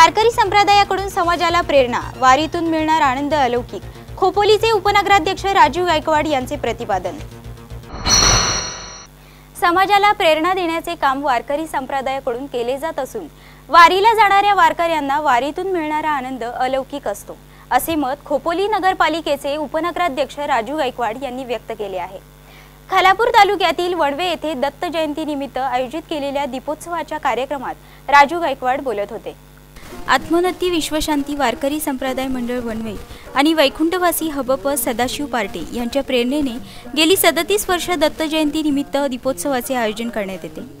वारकरी संप्रदायाकडून समाजाला प्रेरणा वारीतून मिळणार आनंद अलौकिक. खोपोलीचे उपनगराध्यक्ष राजीव गायकवाड यांचे प्रतिपादन. समाजाला प्रेरणा देण्याचे काम वारकरी संप्रदायाकडून केले जात असून वारीला जाणाऱ्या वारकऱ्यांना वारीतून मिळणारा आनंद अलौकिक असतो असे मत खोपोली नगरपालिकेचे उपनगराध्यक्ष राजू गायकवाड यांनी व्यक्त केले आहे. खालापूर तालुक्यातील वडवे येथे दत्त जयंतीनिमित्त आयोजित केलेल्या दीपोत्सवाच्या कार्यक्रमात राजू गायकवाड बोलत होते. आत्मोन्नती विश्वशांती वारकरी संप्रदाय मंडळ वनवे आणि वैकुंठवासी हबप सदाशिव पार्टे यांच्या प्रेरणेने गेली सदतीस वर्ष दत्त जयंतीनिमित्त दीपोत्सवाचे आयोजन करण्यात येते.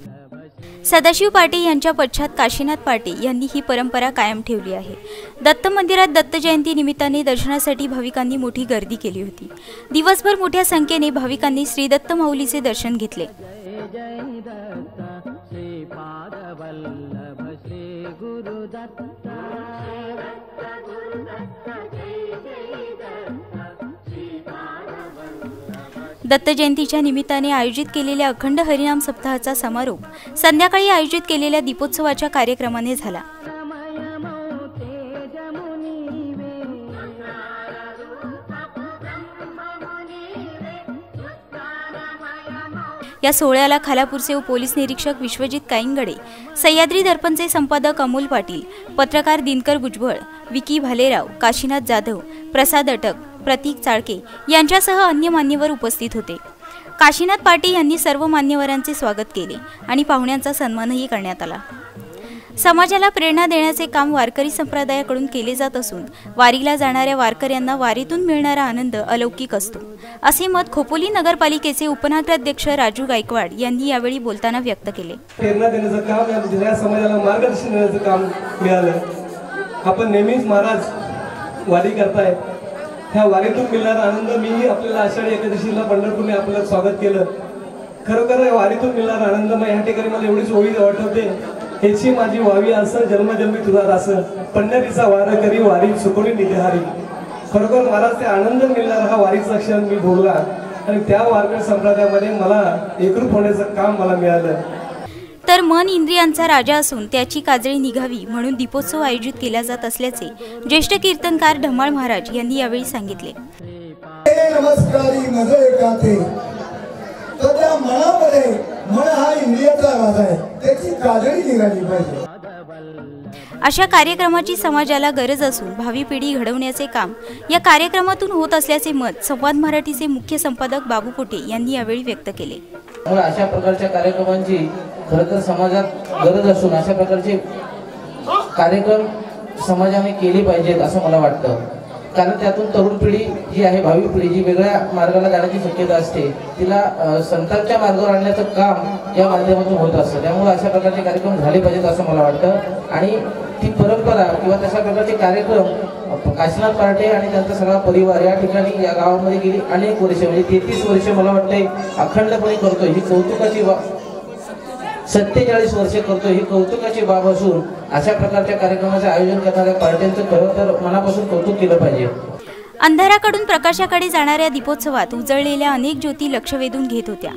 सदाशिव पाटे यांच्या पश्चात काशीनाथ पाटे यांनी ही परंपरा कायम ठेवली आहे. दत्त मंदिरात दत्त जयंती निमित्ताने दर्शनासाठी भाविकांनी मोठी गर्दी केली होती. दिवसभर मोठ्या संख्येने भाविकांनी श्री दत्त माऊलीचे दर्शन घेतले. दत्त जयंतीच्या निमित्ताने आयोजित केलेल्या अखंड हरिनाम सप्ताहाचा समारोप संध्याकाळी आयोजित केलेल्या दीपोत्सवाच्या कार्यक्रमाने झाला. या सोहळ्याला खालापूरचे पोलीस निरीक्षक विश्वजित काईंगडे सह्याद्री दर्पणचे संपादक अमोल पाटील पत्रकार दिनकर भुजबळ विकी भालेराव काशीनाथ जाधव प्रसाद अटक प्रतीक चाळके यांच्यासह अन्य मान्यवर उपस्थित होते. काशीनाथ पाटील यांनी सर्व मान्यवरांचे स्वागत केले आणि पाहुण्यांचा सन्मानही करण्यात आला. समाजाला प्रेरणा देण्याचे काम वारकरी संप्रदायाकडून केले जात असून वारीला जाणाऱ्या वारकऱ्यांना वारीतून मिळणारा आनंद अलौकिक असतो. असे मत खोपोली नगरपालिकेचे उपनगराध्यक्ष राजू गायकवाड यांनी यावेळी बोलताना व्यक्त केले. प्रेरणा देण्याचं काम या समाजाला मार्गदर्शन देण्याचं काम मिळालं. आपण नेहमीच महाराज वारी करताय. ह्या वारीतून मिळणारा आनंद मी आपल्याला आषाढी एकादशीला पंढरपूरने आपल्याला स्वागत केलं. खरोखर या वारीतून मिळणारा आनंद मग ह्या ठिकाणी मला एवढीच ओळी आठवते. ह्याची माझी वावी असं जन्मजन्मी तुझा असं पंढरीचा वार करी वारी सुकोणी निघारी खरोखर महाराज ते आनंद मिळणारा हा वारीचा क्षण मी भोगला. आणि त्या वारकरी संप्रदायामध्ये मला एकरूप होण्याचं काम मला मिळालं. मन इंद्रियांचा राजा असून त्याची काजळी निघावी म्हणून दीपोत्सव आयोजित केला जात असल्याचे ज्येष्ठ कीर्तनकार ढमाळ महाराज यांनी यावेळी सांगितले. हे नमस्कारी नजर गाते तर त्या मनामध्ये मन हा इंद्रियाचा राजा आहे. त्याची काजळी निघाली पाहिजे. अशा कार्यक्रमाची समाजाला गरज असून भावी पिढी घडवण्याचे काम या कार्यक्रमातून होत असल्याचे मत संवाद मराठीचे मुख्य संपादक बाबू पोटे यांनी यावेळी व्यक्त केले. अशा प्रकारच्या कार्यक्रमांची खरं तर समाजात गरज असून अशा प्रकारचे कार्यक्रम समाजाने केले पाहिजेत असं मला वाटतं. कारण त्यातून तरुण पिढी जी आहे भावी पिढी जी वेगळ्या मार्गाला जाण्याची शक्यता असते तिला संतांच्या मार्गावर आणण्याचं काम या माध्यमातून होत असतं. त्यामुळे अशा प्रकारचे कार्यक्रम झाले पाहिजेत असं मला वाटतं. आणि ती परंपरा किंवा तशा प्रकारचे कार्यक्रम काशीनाथ पार्टे आणि त्यांचा सगळा परिवार या ठिकाणी या गावामध्ये गेली अनेक वर्ष म्हणजे तेहतीस वर्ष मला वाटतंय अखंडपणे करतोय. ही कौतुकाची सत्तेचाळीस वर्ष करतोय. ही कौतुकाची बाब असून अशा प्रकारच्या कार्यक्रमाचे आयोजन करणाऱ्या पार्ट्यांचं खरं तर मनापासून कौतुक केलं पाहिजे. अंधाराकडून प्रकाशाकडे जाणाऱ्या दीपोत्सवात उजळलेल्या अनेक ज्योती लक्ष वेधून घेत होत्या.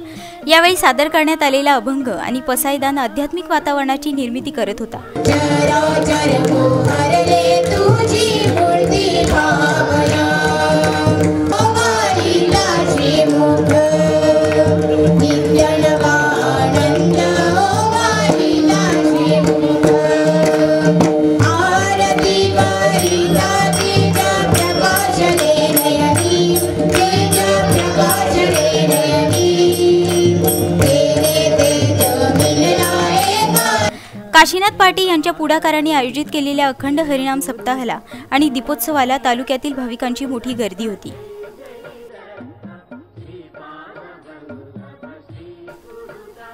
यावेळी सादर करण्यात आलेला अभंग आणि पसायदान आध्यात्मिक वातावरणाची निर्मिती करत होता. काशीनाथ पाटील यांच्या पुढाकाराने आयोजित केलेल्या अखंड हरिनाम सप्ताहाला आणि दीपोत्सवाला तालुक्यातील भाविकांची मोठी गर्दी होती.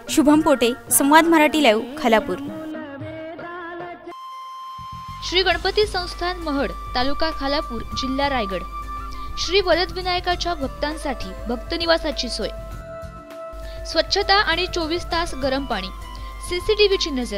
शुभम पोटे संवाद मराठी लाईव्ह खालापूर. श्री गणपती संस्थान महड तालुका खालापूर जिल्हा रायगड. श्री वरदविनायकाच्या भक्तांसाठी भक्तनिवासाची सोय. स्वच्छता आणि चोवीस तास गरम पाणी. सीसीटीव्हीची नजर.